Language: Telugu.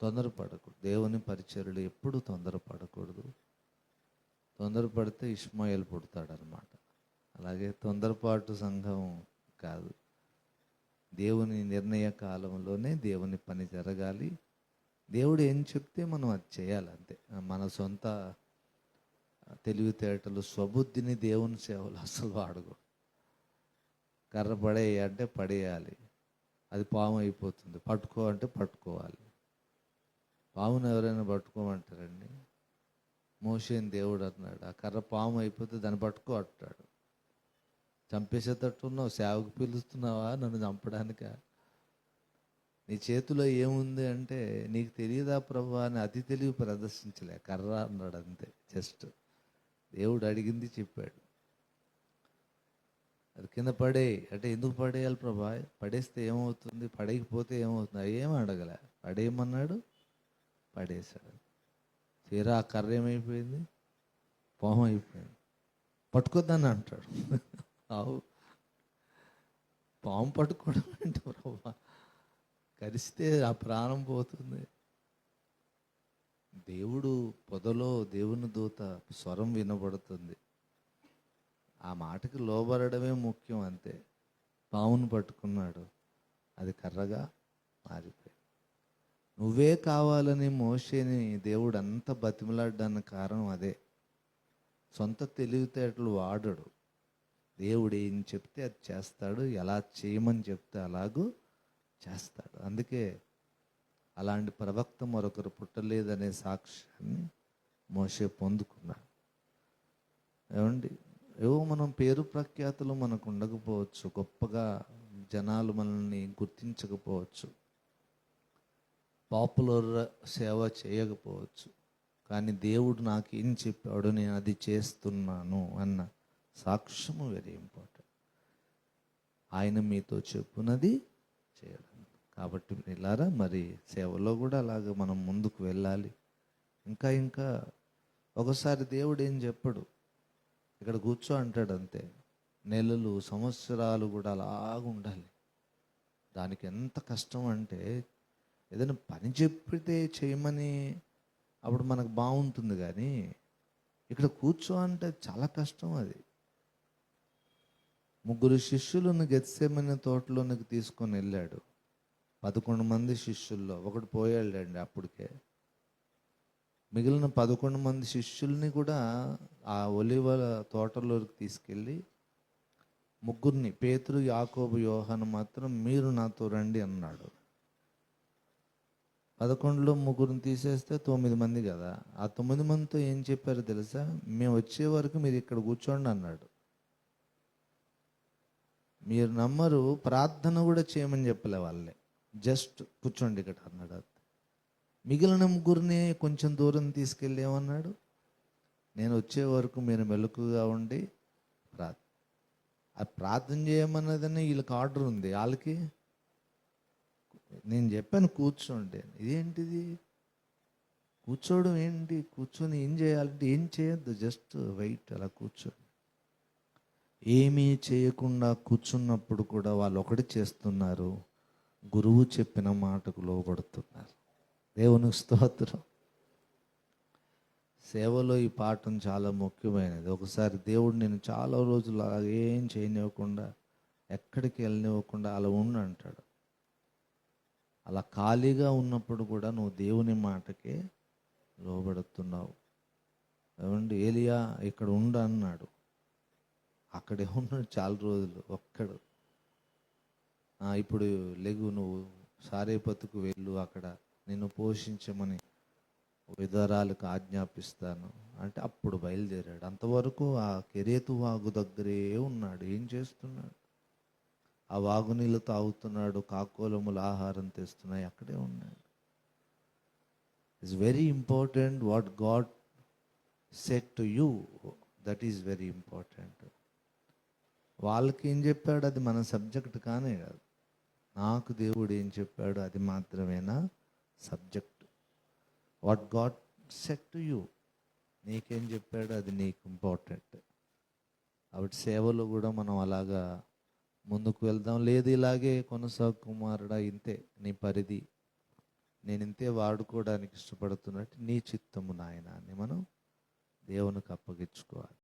తొందరపడకూడదు దేవుని పరిచర్లు ఎప్పుడు తొందరపడకూడదు. తొందరపడితే ఇష్మాయిల్ పుడతాడనమాట అలాగే తొందరపాటు సంఘం కాదు. దేవుని నిర్ణయ కాలంలోనే దేవుని పని జరగాలి. దేవుడు ఏం చెప్తే మనం అది చేయాలి అంతే. మన సొంత తెలివితేటలు స్వబుద్ధిని దేవుని సేవలు అసలు వాడకూడదు. కర్ర పడేయ అంటే పడేయాలి. అది పాము అయిపోతుంది. పట్టుకో అంటే పట్టుకోవాలి. పామును ఎవరైనా పట్టుకోమంటారండి? మోసేని దేవుడు అన్నాడు. ఆ కర్ర పాము అయిపోతే దాన్ని పట్టుకో అంటాడు. చంపేసేటట్టున్నావు సేవకు పిలుస్తున్నావా? నన్ను చంపడానిక? నీ చేతిలో ఏముంది అంటే నీకు తెలియదా ప్రభు అని అతి తెలివి ప్రదర్శించలే. కర్ర అన్నాడు అంతే జస్ట్. దేవుడు అడిగింది చెప్పాడు. అది కింద పడే అంటే ఎందుకు పడేయాలి ప్రభా? పడేస్తే ఏమవుతుంది? పడేయకపోతే ఏమవుతుంది? ఏం అడగలే. పడేయమన్నాడు. పడేశాడు. తీరా ఆ కర్ర ఏమైపోయింది? పాము అయిపోయింది. పట్టుకోద్దని అంటాడు. అవు. పాము పట్టుకోవడం అంటే ప్రభా కరిస్తే ఆ ప్రాణం పోతుంది. దేవుడు పొదలో దేవుని దూత స్వరం వినబడుతుంది. ఆ మాటకి లోబడమే ముఖ్యం అంతే. పావును పట్టుకున్నాడు. అది కర్రగా మారిపోయింది. నువ్వే కావాలని మోషేని దేవుడు అంత బతిమలాడడానికి కారణం అదే. సొంత తెలివితేటలు వాడడు. దేవుడు ఏం చెప్తే అది చేస్తాడు ఎలా చేయమని చెప్తే అలాగూ చేస్తాడు. అందుకే అలాంటి ప్రవక్త మరొకరు పుట్టలేదనే సాక్ష్యాన్ని మోసే పొందుకున్నాడు. ఏమండి? ఏవో మనం పేరు ప్రఖ్యాతులు మనకు ఉండకపోవచ్చు గొప్పగా జనాలు మనల్ని గుర్తించకపోవచ్చు. పాపులర్ సేవ చేయకపోవచ్చు. కానీ దేవుడు నాకు ఏం చెప్పాడు నేను అది చేస్తున్నాను అన్న సాక్ష్యము వెరీ ఇంపార్టెంట్ ఆయన మీతో చెప్పునది చేయడం కాబట్టి ఇలారా మరి సేవలో కూడా అలాగ మనం ముందుకు వెళ్ళాలి. ఇంకా ఇంకా ఒకసారి దేవుడు ఏం చెప్పడు? ఇక్కడ కూర్చో అంటాడు అంతే. నెలలు సంవత్సరాలు కూడా అలాగ ఉండాలి దానికి ఎంత కష్టం అంటే ఏదైనా పని చెప్పితే చేయమని అప్పుడు మనకు బాగుంటుంది కానీ ఇక్కడ కూర్చో అంటే చాలా కష్టం అది. ముగ్గురు శిష్యులను గెత్సేమని తోటలోనికి తీసుకొని వెళ్ళాడు. పదకొండు మంది శిష్యుల్లో ఒకటి పోయాడండి అప్పటికే. మిగిలిన పదకొండు మంది శిష్యుల్ని కూడా ఆ ఒలివ తోటలోకి తీసుకెళ్ళి ముగ్గురిని పేతురు యాకోబు యోహాను మాత్రం మీరు నాతో రండి అన్నాడు. పదకొండులో ముగ్గురిని తీసేస్తే తొమ్మిది మంది కదా. ఆ తొమ్మిది మందితో ఏం చెప్పారో తెలుసా? మేము వచ్చే వరకు మీరు ఇక్కడ కూర్చోండి అన్నాడు. మీరు నమ్మరు ప్రార్థన కూడా చేయమని చెప్పలే వాళ్ళే. జస్ట్ కూర్చోండి ఇక్కడ అన్నాడు మిగిలిన ముగ్గురిని కొంచెం దూరం తీసుకెళ్ళి ఏమన్నాడు నేను వచ్చే వరకు మీరు మెలకుగా ఉండి ప్రార్థన ఆ ప్రార్థన చేయమన్నదని వీళ్ళకి ఆర్డర్ ఉంది. వాళ్ళకి నేను చెప్పాను కూర్చోండి ఇదేంటిది? కూర్చోవడం ఏంటి? కూర్చొని ఏం చేయాలంటే ఏం చేయొద్దు. జస్ట్ వెయిట్ అలా కూర్చోండి. ఏమీ చేయకుండా కూర్చున్నప్పుడు కూడా వాళ్ళు ఒకటి చేస్తున్నారు. గురువు చెప్పిన మాటకు లోబడుతున్నారు. దేవునికి స్తోత్రం. సేవలో ఈ పాఠం చాలా ముఖ్యమైనది. ఒకసారి దేవుడు నేను చాలా రోజులు అలా ఏం చేయనివ్వకుండా ఎక్కడికి వెళ్ళనివ్వకుండా అలా ఉండు అంటాడు అలా ఖాళీగా ఉన్నప్పుడు కూడా నువ్వు దేవుని మాటకే లోబడుతున్నావు. ఏమండి? ఏలియా ఇక్కడ ఉండు అన్నాడు. అక్కడే ఉన్నాడు చాలా రోజులు ఒక్కడు. ఇప్పుడు లెగు నువ్వు సారేపతుకు వెళ్ళు అక్కడ నిన్ను పోషించమని విధరాలకు ఆజ్ఞాపిస్తాను అంటే అప్పుడు బయలుదేరాడు. అంతవరకు ఆ కెరేతు వాగు దగ్గరే ఉన్నాడు. ఏం చేస్తున్నాడు? ఆ వాగునీళ్ళు తాగుతున్నాడు కాకోలములు ఆహారం తెస్తున్నాయి అక్కడే ఉన్నాడు. It's very important what God set to you that is very important వాళ్ళకి ఏం చెప్పాడు? అది మన సబ్జెక్ట్ కానే కాదు. నాకు దేవుడు ఏం చెప్పాడు? అది మాత్రమేనా? Subject what God set to you నీకేం చెప్పాడు? అది నీకు ఇంపార్టెంట్ కాబట్టి సేవలో కూడా మనం అలాగా ముందుకు వెళ్దాం. లేదు ఇలాగే కొనసాగు కుమారుడా ఇంతే నీ పరిధి. నేను ఇంతే వాడుకోవడానికి ఇష్టపడుతున్నట్టు నీ చిత్తము నాయన అని మనం దేవునికి అప్పగించుకోవాలి.